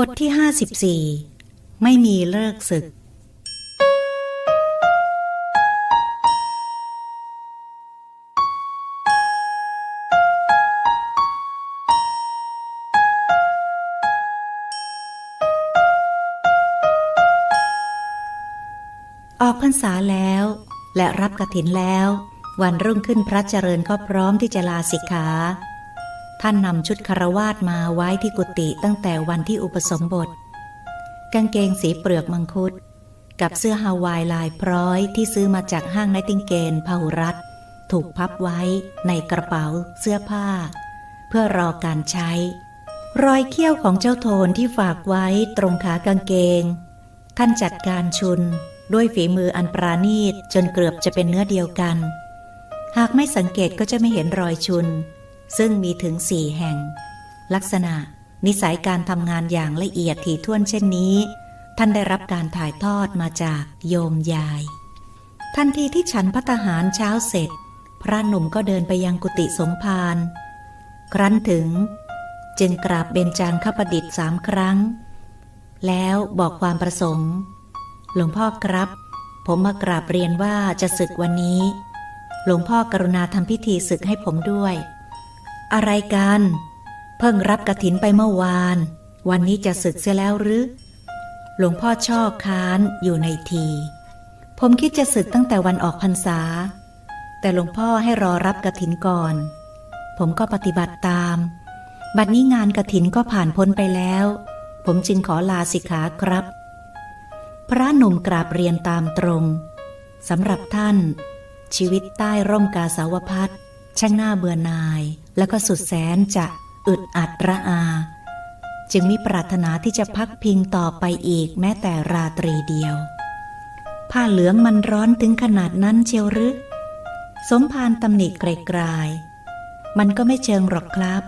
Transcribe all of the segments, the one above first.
บทที่ 54 ไม่มีเลิกศึก ออกพรรษาแล้ว และรับกระถินแล้ว วันรุ่งขึ้นพระเจริญก็พร้อมที่จะลาสิกขา ท่านนำชุดคารวาสมาไว้ที่กุฏิตั้งแต่วันที่อุปสมบท กางเกงสีเปลือกมังคุด กับเสื้อฮาวายลายพร้อยที่ซื้อมาจากห้างไนติงเกนพาหุรัตถูกพับไว้ในกระเป๋าเสื้อผ้า เพื่อรอการใช้ รอยเขี้ยวของเจ้าโทนที่ฝากไว้ตรงขากางเกง ท่านจัดการชุนด้วยฝีมืออันปราณีตจนเกือบจะเป็นเนื้อเดียวกัน หากไม่สังเกตก็จะไม่เห็นรอยชุน ซึ่งมีถึงสี่แห่ง ลักษณะ นิสัยการทำงานอย่างละเอียดถี่ถ้วนเช่นนี้ ท่านได้รับการถ่ายทอดมาจากโยมยาย ทันทีที่ฉันพัตหารเช้าเสร็จ พระหนุ่มก็เดินไปยังกุฏิสมภารครั้นถึง จึงกราบเบญจางคประดิษฐ์สามครั้ง แล้วบอกความประสงค์ หลวงพ่อครับ ผมมากราบเรียนว่าจะศึกวันนี้ หลวงพ่อกรุณาทำพิธีศึกให้ผมด้วย อะไรกัน เพิ่งรับกระถินไปเมื่อวาน วันนี้จะศึกเสียแล้วหรือหลวงพ่อชอบค้านอยู่ในที ผมคิดจะศึกตั้งแต่วันออกพรรษา แต่หลวงพ่อให้รอรับกระถินก่อน ผมก็ปฏิบัติตาม บัดนี้งานกระถินก็ผ่านพ้นไปแล้ว ผมจึงขอลาสิกขาครับ พระหนุ่มกราบเรียนตามตรงสำหรับท่าน ชีวิตใต้ร่มกาสาวพัด ช่างหน่าเบื่อนาย แล้วก็สุดแสนจะอึดอัดระอา จึงมิปรารถนาที่จะพักพิงต่อไปอีกแม้แต่ราตรีเดียว ผ้าเหลืองมันร้อนถึงขนาดนั้นเชียวหรือสมภารตำหนิไกลๆมันก็ไม่เชิงหรอกครับ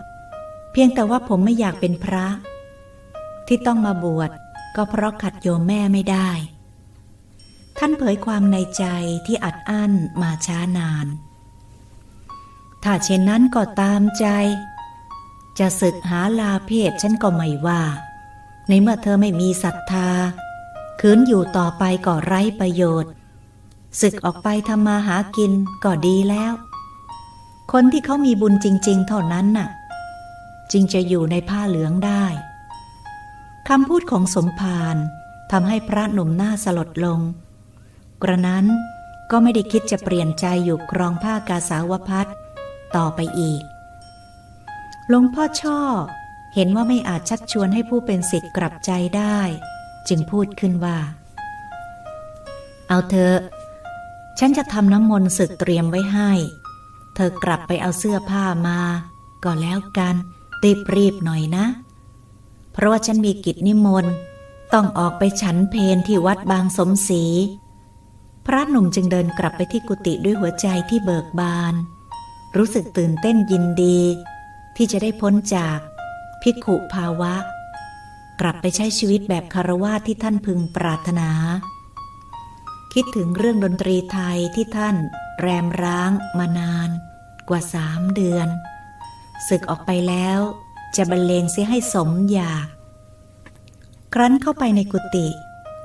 เพียงแต่ว่าผมไม่อยากเป็นพระ ที่ต้องมาบวชก็เพราะขัดโยมแม่ไม่ได้ ท่านเผยความในใจที่อัดอั้นมาช้านาน ถ้าเช่นนั้นก็ตามใจ จะศึกหาลาเพศฉันก็ไม่ว่า ในเมื่อเธอไม่มีศรัทธาคืนอยู่ต่อไปก็ไร้ประโยชน์ศึกออกไปทำมาหากินก็ดีแล้ว คนที่เขามีบุญจริง ๆ เท่านั้นน่ะ จึงจะอยู่ในผ้าเหลืองได้คำพูดของสมภารทำให้พระหนุ่มหน้าสลดลง กระนั้นก็ไม่ได้คิดจะเปลี่ยนใจอยู่ครองผ้ากาสาวพัด ต่อไปอีก หลวงพ่อช่อ เห็นว่าไม่อาจชักชวนให้ผู้เป็นสิทธิ์กลับใจได้ จึงพูดขึ้นว่า เอาเถอะฉันจะทำน้ำมนต์ศึกเตรียมไว้ให้ เธอกลับไปเอาเสื้อผ้ามา ก็แล้วกันรีบรีบหน่อยนะ เพราะว่าฉันมีกิจนิมนต์ต้องออกไปฉันเพนที่วัดบางสมศรีพระหนุ่มจึงเดินกลับไปที่กุฏิด้วยหัวใจที่เบิกบาน รู้สึกตื่นเต้นยินดี ที่จะได้พ้นจากพิขุภาวะ กลับไปใช้ชีวิตแบบคารวะที่ท่านพึงปรารถนา คิดถึงเรื่องดนตรีไทยที่ท่านแรมร้างมานานกว่าสามเดือนศึกออกไปแล้ว จะบรรเลงเสียให้สมอยาก ครั้นเข้าไปในกุฏิ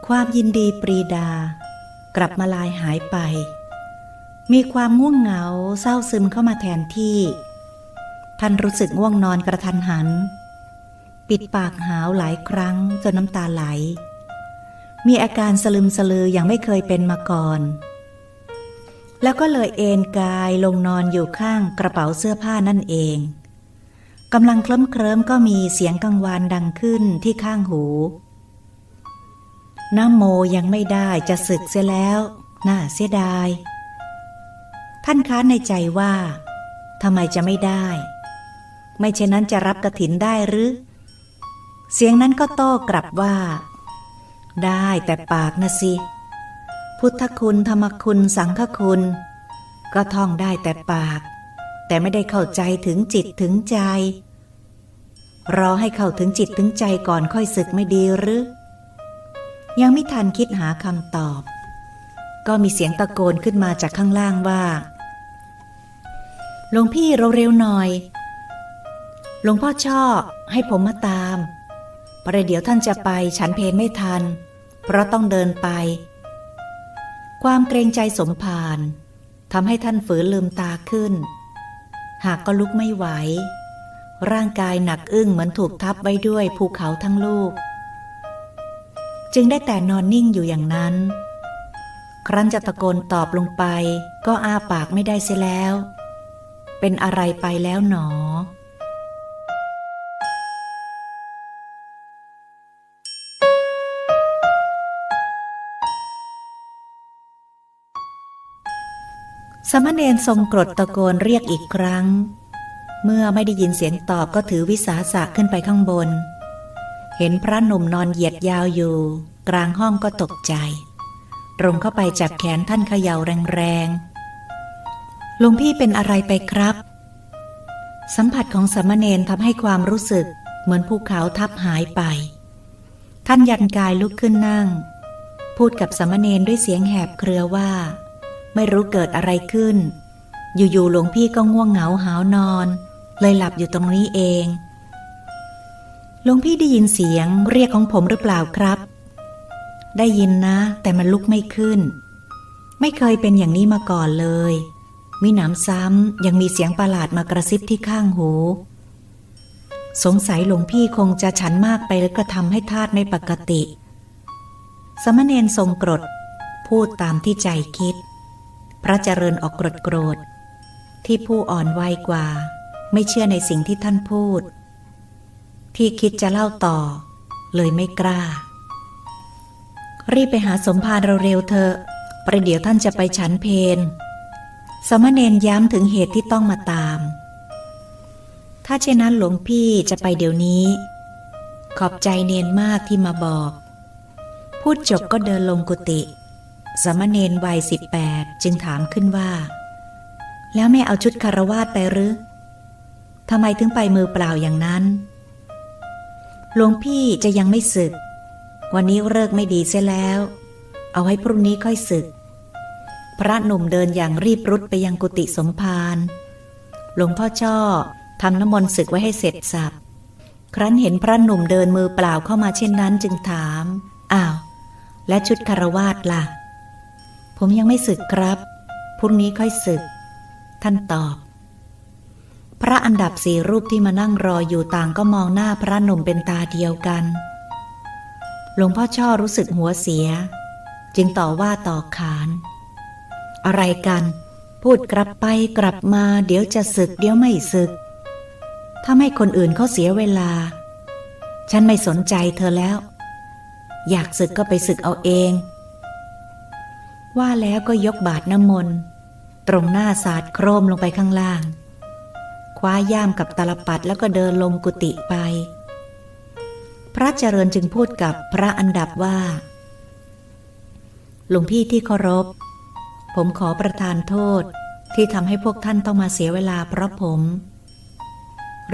ความยินดีปรีดา กลับมาลายหายไป มีความง่วงเหงาเศร้าซึมเข้ามาแทนที่ ท่านรู้สึกง่วงนอนกระทันหัน ปิดปากหาวหลายครั้งจนน้ำตาไหล มีอาการสลึมสลืออย่างไม่เคยเป็นมาก่อน แล้วก็เลยเอนกายลงนอนอยู่ข้างกระเป๋าเสื้อผ้านั่นเองกำลังเคลิ้มเคลิ้มก็มีเสียงกังวานดังขึ้นที่ข้างหูน้ำโมยังไม่ได้จะศึกเสียแล้ว น่าเสียดาย ท่านค้านในใจว่าทำไมจะไม่ได้ ไม่เช่นนั้นจะรับกระถินได้หรือ เสียงนั้นก็โต้กลับว่า ได้แต่ปากนะสิ พุทธคุณธรรมคุณสังฆคุณ ก็ท่องได้แต่ปาก แต่ไม่ได้เข้าใจถึงจิตถึงใจ รอให้เข้าถึงจิตถึงใจก่อนค่อยศึกไม่ดีหรือ ยังไม่ทันคิดหาคำตอบ ก็มีเสียงตะโกนขึ้นมาจากข้างล่างว่า หลวงพี่เราเร็วหน่อย หลวงพ่อชอบให้ผมมาตาม ประเดี๋ยวท่านจะไปฉันเพนไม่ทัน เพราะต้องเดินไป ความเกรงใจสมภารทำให้ท่านฝืนลืมตาขึ้น หากก็ลุกไม่ไหว ร่างกายหนักอึ้งเหมือนถูกทับไว้ด้วยภูเขาทั้งลูก จึงได้แต่นอนนิ่งอยู่อย่างนั้น ครั้นจะตะโกนตอบลงไป ก็อ้าปากไม่ได้เสียแล้ว เป็นอะไรไปแล้วหนอ สมณเณรทรงกรดตะโกนเรียกอีกครั้ง เมื่อไม่ได้ยินเสียงตอบก็ถือวิสาสะขึ้นไปข้างบน เห็นพระหนุ่มนอนเหยียดยาวอยู่ กลางห้องก็ตกใจ ตรงเข้าไปจับแขนท่านเขย่าแรงๆ หลวงพี่เป็นอะไรไปครับ สัมผัสของสมณเณรทำให้ความรู้สึกเหมือนภูเขาทับหายไป ท่านยันกายลุกขึ้นนั่ง พูดกับสมณเณรด้วยเสียงแหบเครือว่า ไม่รู้เกิดอะไรขึ้น อยู่ๆหลวงพี่ก็ง่วงเหงาหาวนอน เลยหลับอยู่ตรงนี้เองหลวงพี่ได้ยินเสียงเรียกของผมหรือเปล่าครับ ได้ยินนะ แต่มันลุกไม่ขึ้น ไม่เคยเป็นอย่างนี้มาก่อนเลย มีหนำซ้ำยังมีเสียงประหลาดมากระซิบที่ข้างหู สงสัยหลวงพี่คงจะฉันมากไปแล้วก็ทำให้ธาตุไม่ปกติ สมณเณรทรงกรด พูดตามที่ใจคิด พระเจริญออกกรดโกรธ ที่ผู้อ่อนวัยกว่า ไม่เชื่อในสิ่งที่ท่านพูด ที่คิดจะเล่าต่อ เลยไม่กล้า รีบไปหาสมภารเร็วๆเถอะประเดี๋ยวท่านจะไปฉันเพน สมณเณรย้ำถึงเหตุที่ต้องมาตาม ถ้าเช่นนั้นหลวงพี่จะไปเดี๋ยวนี้ ขอบใจเนนมากที่มาบอก พูดจบก็เดินลงกุฏิสมณเณรวัยสิบแปดจึงถามขึ้นว่า แล้วไม่เอาชุดคารวาสไปหรือทำไมถึงไปมือเปล่าอย่างนั้นหลวงพี่จะยังไม่ศึก วันนี้เลิกไม่ดีเสียแล้ว เอาไว้พรุ่งนี้ค่อยศึก พระหนุ่มเดินอย่างรีบรุดไปยังกุฏิสมภารหลวงพ่อช่อทำน้ำมนต์ศึกไว้ให้เสร็จสับ ครั้นเห็นพระหนุ่มเดินมือเปล่าเข้ามาเช่นนั้นจึงถาม อ้าว และชุดคารวาสล่ะ ผมยังไม่ศึกครับ พรุ่งนี้ค่อยศึก ท่านตอบ พระอันดับสี่รูปที่มานั่งรออยู่ต่างก็มองหน้าพระหนุ่มเป็นตาเดียวกัน หลวงพ่อช่อรู้สึกหัวเสีย จึงต่อว่าต่อขาน อะไรกัน พูดกลับไปกลับมา เดี๋ยวจะศึก เดี๋ยวไม่ศึกถ้าไม่คนอื่นเขาเสียเวลา ฉันไม่สนใจเธอแล้ว อยากศึกก็ไปศึกเอาเอง ว่าแล้วก็ยกบาทน้ำมนต์ตรงหน้าสาดโครมลงไปข้างล่าง คว้าย่ามกับตลปัดแล้วก็เดินลงกุฏิไป พระเจริญจึงพูดกับพระอันดับว่า หลวงพี่ที่เคารพ ผมขอประทานโทษที่ทำให้พวกท่านต้องมาเสียเวลาเพราะผม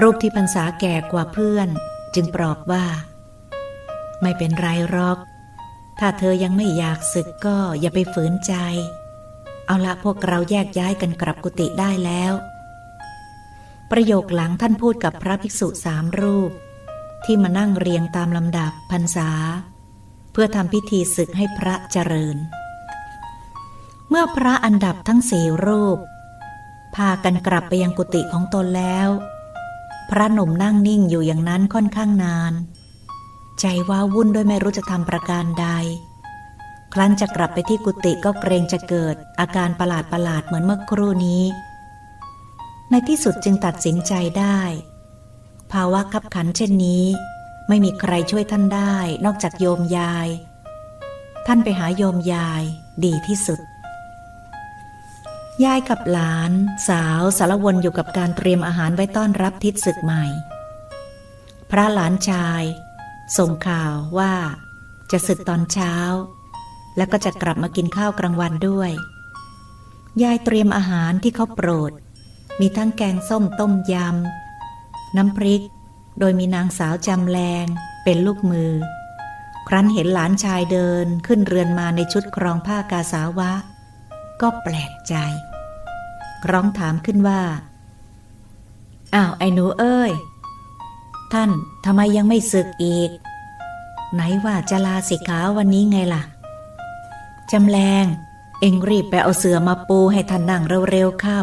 รูปที่พรรษาแก่กว่าเพื่อน จึงปลอบว่า ไม่เป็นไรหรอก ถ้าเธอยังไม่อยากศึกก็อย่าไปฝืนใจ เอาละพวกเราแยกย้ายกันกลับกุฏิได้แล้ว ประโยคหลังท่านพูดกับพระภิกษุสามรูป ที่มานั่งเรียงตามลำดับพรรษา เพื่อทำพิธีศึกให้พระเจริญ เมื่อพระอันดับทั้งสี่รูป พากันกลับไปยังกุฏิของตนแล้ว พระหนุ่มนั่งนิ่งอยู่อย่างนั้นค่อนข้างนาน ใจว้าวุ่นด้วยไม่รู้จะทำประการใด ครั้นจะกลับไปที่กุฏิก็เกรงจะเกิดอาการประหลาดประหลาดๆเหมือนเมื่อครู่นี้ ในที่สุดจึงตัดสินใจได้ ภาวะขับขันเช่นนี้ ไม่มีใครช่วยท่านได้ นอกจากโยมยาย ท่านไปหาโยมยายดีที่สุด ยายกับหลานสาวสารวนอยู่กับการเตรียมอาหารไว้ต้อนรับทิศศึกใหม่ พระหลานชาย ส่งข่าวว่าจะศึกตอนเช้า แล้วก็จะกลับมากินข้าวกลางวันด้วย ยายเตรียมอาหารที่เขาโปรด มีทั้งแกงส้มต้มยำ น้ำพริก โดยมีนางสาวจำแรงเป็นลูกมือ ครั้นเห็นหลานชายเดินขึ้นเรือนมาในชุดครองผ้ากาสาวะ ก็แปลกใจ ร้องถามขึ้นว่า อ้าวไอ้หนูเอ้ย ท่านทำไมยังไม่ศึกอีก ไหนว่าจะลาสิกขาวันนี้ไงล่ะ จำแรงเอ็งรีบไปเอาเสือมาปูให้ท่านนั่งเร็วๆเข้า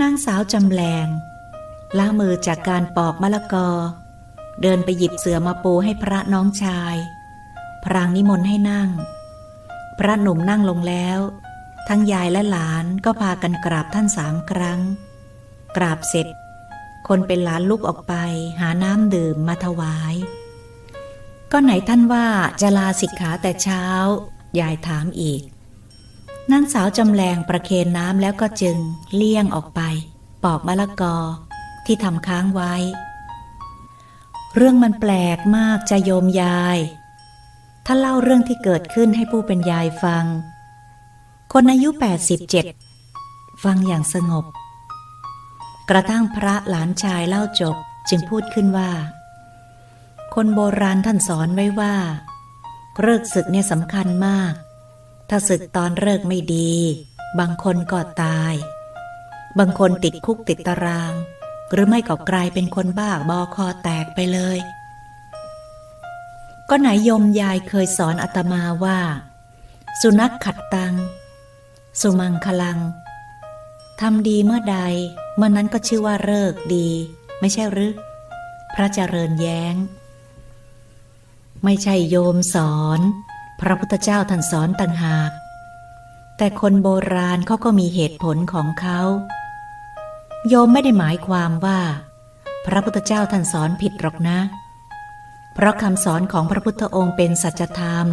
นางสาวจำแรงล้ามือจากการปอกมะละกอ เดินไปหยิบเสือมาปูให้พระน้องชาย พรางนิมนต์ให้นั่ง พระหนุ่มนั่งลงแล้ว ทั้งยายและหลานก็พากันกราบท่านสามครั้ง กราบเสร็จ คนเป็นหลานลุกออกไป หาน้ำดื่มมาถวาย ก็ไหนท่านว่าจะลาสิกขาแต่เช้า ยายถามอีกนางสาวจำแรงประเคนน้ำแล้วก็จึงเลี่ยงออกไป ปอกมะละกอที่ทำค้างไว้ เรื่องมันแปลกมากจะโยมยาย ถ้าเล่าเรื่องที่เกิดขึ้นให้ผู้เป็นยายฟัง คนอายุ 87 ฟังอย่างสงบ กระทั่งพระหลานชายเล่าจบจึงพูดขึ้นว่า คนโบราณท่านสอนไว้ว่าเลิกศึกเนี่ยสำคัญมาก ถ้าศึกตอนเลิกไม่ดี บางคนก็ตาย บางคนติดคุกติดตาราง หรือไม่ก็กลายเป็นคนบ้าบอคอแตกไปเลย ก็ไหนยมยายเคยสอนอาตมาว่า สุนัขขัดตัง สุมังคลังทำดีเมื่อใด เมื่อนั้นก็ชื่อว่าเลิกดี ไม่ใช่หรือพระเจริญแย้ง ไม่ใช่โยมสอน พระพุทธเจ้าท่านสอนต่างหาก แต่คนโบราณเขาก็มีเหตุผลของเขาโยมไม่ได้หมายความว่า พระพุทธเจ้าท่านสอนผิดหรอกนะ เพราะคำสอนของพระพุทธองค์เป็นสัจธรรม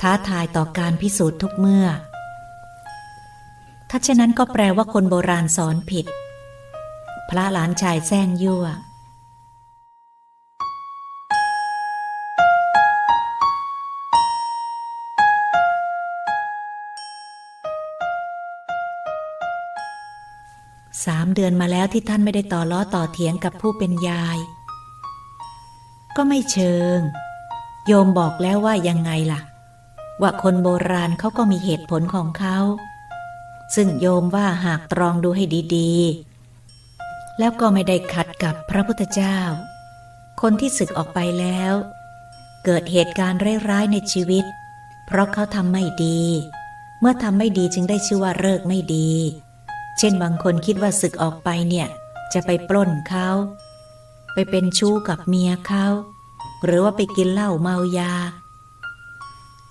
ท้าทายต่อการพิสูจน์ทุกเมื่อ ถ้าเช่นนั้นก็แปลว่าคนโบราณสอนผิด พระหลานชายแซงยั่วสามเดือนมาแล้วที่ท่านไม่ได้ต่อล้อต่อเถียงกับผู้เป็นยาย ก็ไม่เชิง โยมบอกแล้วว่ายังไงล่ะ ว่าคนโบราณเขาก็มีเหตุผลของเขา ซึ่งโยมว่าหากตรองดูให้ดีๆ แล้วก็ไม่ได้ขัดกับพระพุทธเจ้า คนที่ศึกออกไปแล้ว เกิดเหตุการณ์ร้ายๆในชีวิต เพราะเขาทำไม่ดี เมื่อทำไม่ดีจึงได้ชื่อว่าเลิกไม่ดี เช่นบางคนคิดว่าศึกออกไปเนี่ย จะไปปล้นเขา ไปเป็นชู้กับเมียเขาหรือว่าไปกินเหล้าเมายา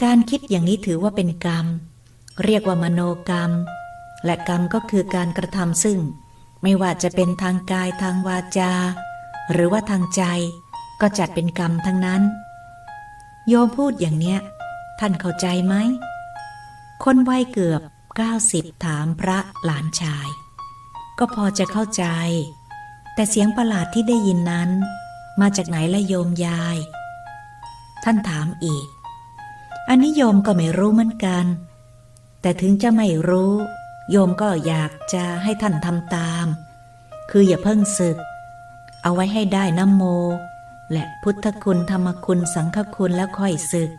การคิดอย่างนี้ถือว่าเป็นกรรม เรียกว่ามโนกรรม และกรรมก็คือการกระทำซึ่ง ไม่ว่าจะเป็นทางกายทางวาจา หรือว่าทางใจ ก็จัดเป็นกรรมทั้งนั้น โยมพูดอย่างเนี้ย ท่านเข้าใจไหม คนวัยเกือบ 90 ถามพระหลานชาย ก็พอจะเข้าใจ แต่เสียงประหลาดที่ได้ยินนั้น มาจากไหนละโยมยาย ท่านถามอีก อันนี้โยมก็ไม่รู้เหมือนกัน แต่ถึงจะไม่รู้ โยมก็อยากจะให้ท่านทำตาม คืออย่าเพิ่งศึก เอาไว้ให้ได้น้ำโม และพุทธคุณธรรมคุณสังฆคุณแล้วค่อยศึก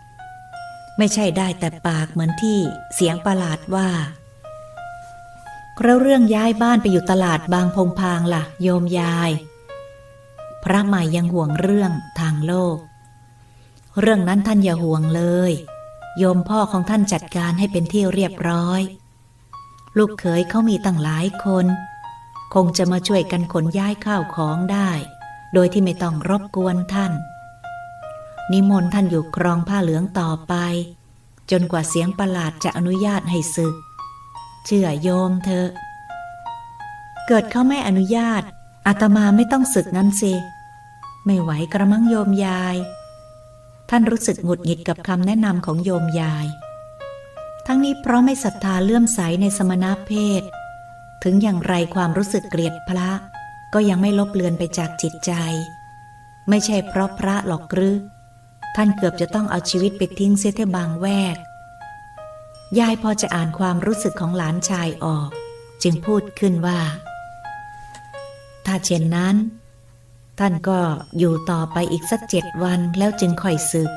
ไม่ใช่ได้แต่ปากเหมือนที่เสียงประหลาดว่าแล้วเรื่องย้ายบ้านไปอยู่ตลาดบางพงพางล่ะ โยมยาย พระใหม่ยังห่วงเรื่องทางโลก เรื่องนั้นท่านอย่าห่วงเลย โยมพ่อของท่านจัดการให้เป็นที่เรียบร้อย ลูกเขยเขามีตั้งหลายคน คงจะมาช่วยกันขนย้ายข้าวของได้ โดยที่ไม่ต้องรบกวนท่าน นิมนต์ท่านอยู่ครองผ้าเหลืองต่อไป จนกว่าเสียงประหลาดจะอนุญาตให้ศึก เชื่อโยมเถอะ เกิดเขาไม่อนุญาตอาตมาไม่ต้องศึกนั้นสิ ไม่ไหวกระมังโยมยาย ท่านรู้สึกหงุดหงิดกับคำแนะนำของโยมยาย ทั้งนี้เพราะไม่ศรัทธาเลื่อมใสในสมณเพศ ถึงอย่างไรความรู้สึกเกลียดพระ ก็ยังไม่ลบเลือนไปจากจิตใจ ไม่ใช่เพราะพระหรอกหรือท่านเกือบจะต้องเอาชีวิตไปทิ้งเสียที่บางแวก ยายพอจะอ่านความรู้สึกของหลานชายออก จึงพูดขึ้นว่า ถ้าเช่นนั้น ท่านก็อยู่ต่อไปอีกสักเจ็ดวันแล้วจึงค่อยศึก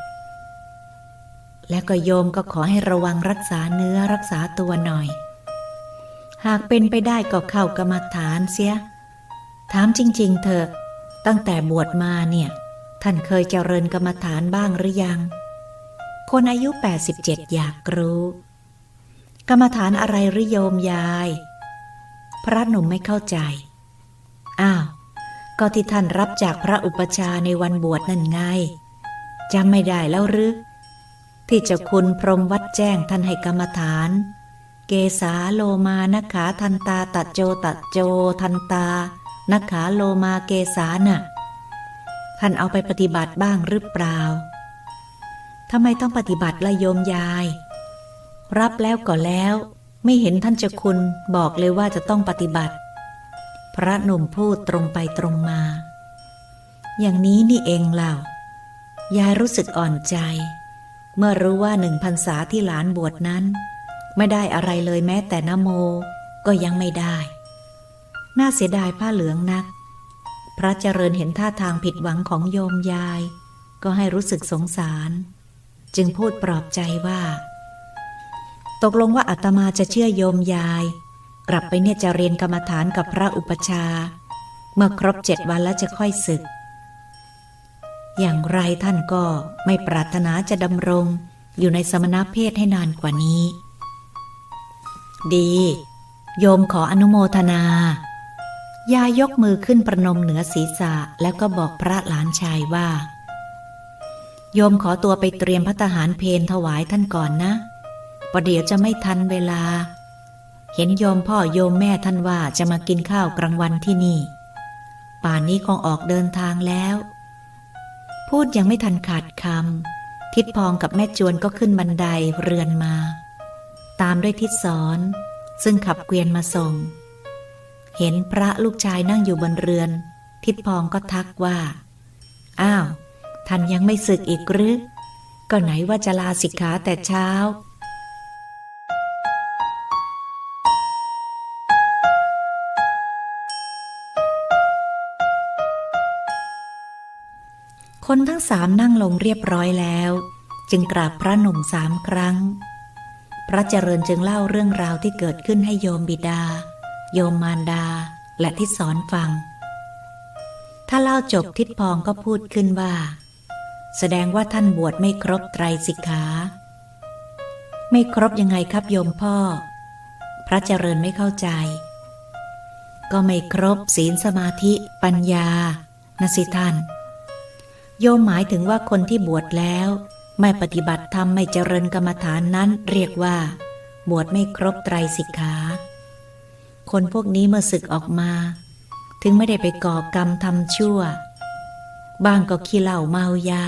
แล้วก็โยมก็ขอให้ระวังรักษาเนื้อรักษาตัวหน่อย หากเป็นไปได้ก็เข้ากรรมฐานเสีย ถามจริง ๆ เถอะ ตั้งแต่บวชมาเนี่ย ท่านเคยเจริญกรรมฐานบ้างหรือยัง คนอายุ 87 อยากรู้ กรรมฐานอะไรหรือโยมยาย พระหนุ่มไม่เข้าใจ อ้าว ก็ที่ท่านรับจากพระอุปชาในวันบวชนั่นไงจำไม่ได้แล้วหรือ ที่เจ้าคุณพรมวัดแจ้งท่านให้กรรมฐาน เกสาโลมานะขาทันตาตัดโจตัดโจทันตานะขาโลมาเกสาน่ะ ท่านเอาไปปฏิบัติบ้างหรือเปล่าทำไมต้องปฏิบัติละโยมยาย รับแล้วก็แล้ว ไม่เห็นท่านเจ้าคุณบอกเลยว่าจะต้องปฏิบัติ พระหนุ่มพูดตรงไปตรงมา อย่างนี้นี่เองเล่ายายรู้สึกอ่อนใจ เมื่อรู้ว่าหนึ่งพรรษาที่หลานบวชนั้น ไม่ได้อะไรเลยแม้แต่นโมก็ยังไม่ได้ น่าเสียดายผ้าเหลืองนัก พระเจริญเห็นท่าทางผิดหวังของโยมยาย ก็ให้รู้สึกสงสาร จึงพูดปลอบใจว่า ตกลงว่าอาตมาจะเชื่อโยมยาย กลับไปเนี่ยจะเรียนกรรมฐานกับพระอุปชา เมื่อครบเจ็ดวันแล้วจะค่อยศึก อย่างไรท่านก็ไม่ปรารถนาจะดำรงอยู่ในสมณเพศให้นานกว่านี้ ดี โยมขออนุโมทนา ยายกมือขึ้นประนมเหนือศีรษะแล้วก็บอกพระหลานชายว่า โยมขอตัวไปเตรียมพัตหารเพนถวายท่านก่อนนะประเดี๋ยวจะไม่ทันเวลา เห็นโยมพ่อโยมแม่ท่านว่าจะมากินข้าวกลางวันที่นี่ ป่านนี้คงออกเดินทางแล้ว พูดยังไม่ทันขาดคำทิดพองกับแม่จวนก็ขึ้นบันไดเรือนมา ตามด้วยทิดสอน ซึ่งขับเกวียนมาส่ง เห็นพระลูกชายนั่งอยู่บนเรือน ทิดพองก็ทักว่า อ้าวท่านยังไม่ศึกอีกหรือก็ไหนว่าจะลาสิกขาแต่เช้า คนทั้งสามนั่งลงเรียบร้อยแล้ว จึงกราบพระหนุ่มสามครั้ง พระเจริญจึงเล่าเรื่องราวที่เกิดขึ้นให้โยมบิดา โยมมารดาและทิศสอนฟัง ถ้าเล่าจบทิศพองก็พูดขึ้นว่า แสดงว่าท่านบวชไม่ครบไตรสิกขา ไม่ครบยังไงครับโยมพ่อ พระเจริญไม่เข้าใจ ก็ไม่ครบศีลสมาธิปัญญานะสิท่าน โยมหมายถึงว่าคนที่บวชแล้ว ไม่ปฏิบัติธรรมไม่เจริญกรรมฐานนั้นเรียกว่า บวชไม่ครบไตรสิกขาคนพวกนี้เมื่อศึกออกมา ถึงไม่ได้ไปก่อกรรมทำชั่ว บางก็ขี้เหล้าเมายา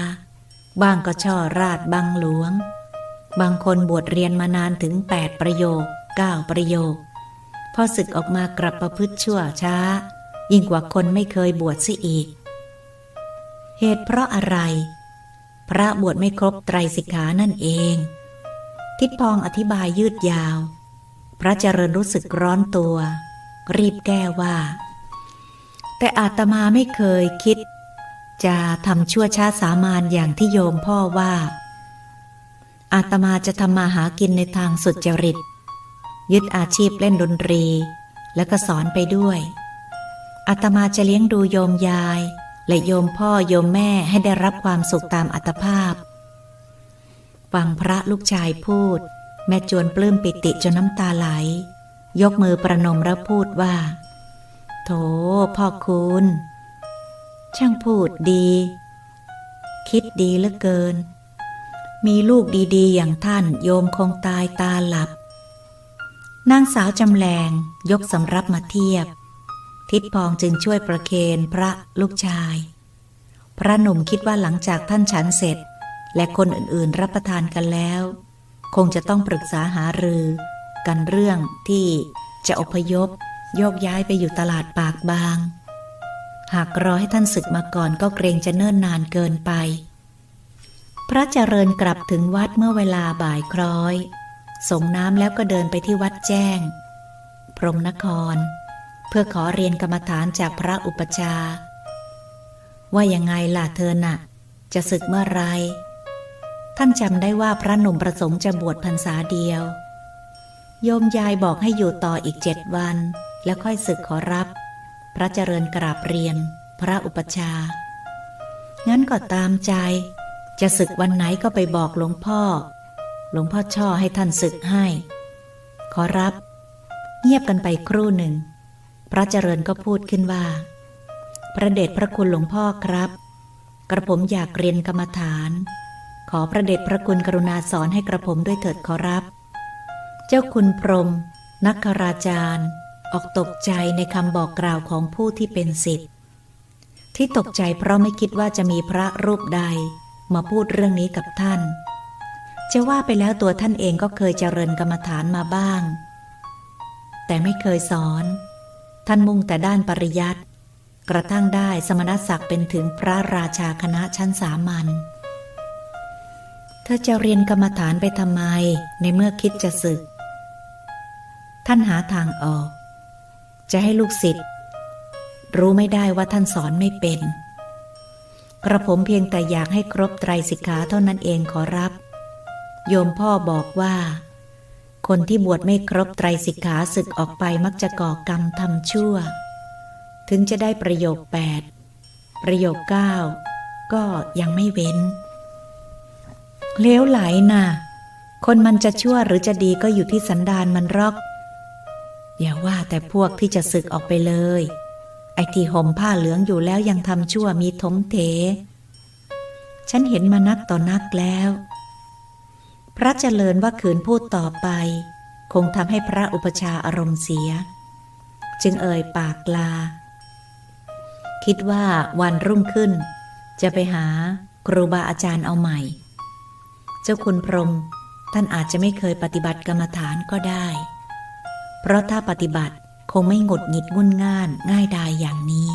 บางก็ช่อราดบังหลวง บางคนบวชเรียนมานานถึง 8 ประโยค 9 ประโยค พอศึกออกมากลับประพฤติชั่วช้า ยิ่งกว่าคนไม่เคยบวชซิอีก เหตุเพราะอะไร พระบวชไม่ครบไตรสิกขานั่นเอง ทิดพองอธิบายยืดยาว พระเจริญรู้สึกร้อนตัว รีบแก้ว่า แต่อาตมาไม่เคยคิด จะทำชั่วช้าสามานอย่างที่โยมพ่อว่า อาตมาจะทำมาหากินในทางสุจริต ยึดอาชีพเล่นดนตรี แล้วก็สอนไปด้วยอาตมาจะเลี้ยงดูโยมยาย และโยมพ่อโยมแม่ให้ได้รับความสุขตามอัตภาพ ฟังพระลูกชายพูด แม่จวนปลื้มปิติจนน้ำตาไหล ยกมือประนมแล้วพูดว่า โถพ่อคุณ ช่างพูดดี คิดดีเหลือเกิน มีลูกดีๆ อย่างท่านโยมคงตายตาหลับนางสาวจำแรงยกสำรับมาเทียบ ทิดพองจึงช่วยประเคนพระลูกชาย พระหนุ่มคิดว่าหลังจากท่านฉันเสร็จ และคนอื่นๆรับประทานกันแล้ว คงจะต้องปรึกษาหารือ กันเรื่องที่จะอพยพโยกย้ายไปอยู่ตลาดปากบาง หากรอให้ท่านศึกมาก่อนก็เกรงจะเนิ่นนานเกินไป พระเจริญกลับถึงวัดเมื่อเวลาบ่ายคล้อย ส่งน้ำแล้วก็เดินไปที่วัดแจ้ง พรมนคร เพื่อขอเรียนกรรมฐานจากพระอุปชา ว่ายังไงล่ะเธอน่ะ จะศึกเมื่อไร ท่านจำได้ว่าพระหนุ่มประสงค์จะบวชพรรษาเดียว โยมยายบอกให้อยู่ต่ออีกเจ็ดวัน แล้วค่อยศึกขอรับ พระเจริญกราบเรียน พระอุปชา งั้นก็ตามใจ จะศึกวันไหนก็ไปบอกหลวงพ่อ หลวงพ่อช่อให้ท่านศึกให้ ขอรับ เงียบกันไปครู่หนึ่ง พระเจริญก็พูดขึ้นว่า พระเดชพระคุณหลวงพ่อครับ กระผมอยากเรียนกรรมฐาน ขอพระเดชพระคุณกรุณาสอนให้กระผมด้วยเถิดขอรับ เจ้าคุณพรม นักคราจารย์ ออกตกใจในคำบอกกล่าวของผู้ที่เป็นสิทธิ์ที่ตกใจเพราะไม่คิดว่าจะมีพระรูปใด มาพูดเรื่องนี้กับท่าน จะว่าไปแล้วตัวท่านเองก็เคยเจริญกรรมฐานมาบ้าง แต่ไม่เคยสอน ท่านมุ่งแต่ด้านปริยัติกระทั่งได้สมณศักดิ์เป็นถึงพระราชาคณะชั้นสามัญเธอจะเรียนกรรมฐานไปทำไมในเมื่อคิดจะศึก ท่านหาทางออก จะให้ลูกศิษย์รู้ไม่ได้ว่าท่านสอนไม่เป็น กระผมเพียงแต่อยากให้ครบไตรสิกขาเท่านั้นเองขอรับ โยมพ่อบอกว่า คนที่บวชไม่ครบไตรสิกขาศึกออกไปมักจะก่อกรรมทำชั่ว ถึงจะได้ประโยคแปดประโยคเก้าก็ยังไม่เว้นเลี้ยวไหลน่ะ คนมันจะชั่วหรือจะดีก็อยู่ที่สันดานมันรอก อย่าว่าแต่พวกที่จะศึกออกไปเลย ไอ้ที่ห่มผ้าเหลืองอยู่แล้วยังทำชั่วมีทมเถ ฉันเห็นมานักต่อนักแล้ว พระเจริญว่าขืนพูดต่อไป คงทำให้พระอุปชาอารมณ์เสีย จึงเอ่ยปากลา คิดว่าวันรุ่งขึ้น จะไปหาครูบาอาจารย์เอาใหม่ เจ้าคุณพรมท่านอาจจะไม่เคยปฏิบัติกรรมฐานก็ได้ เพราะถ้าปฏิบัติคงไม่หงดหงิดงุนง่านง่ายดายอย่างนี้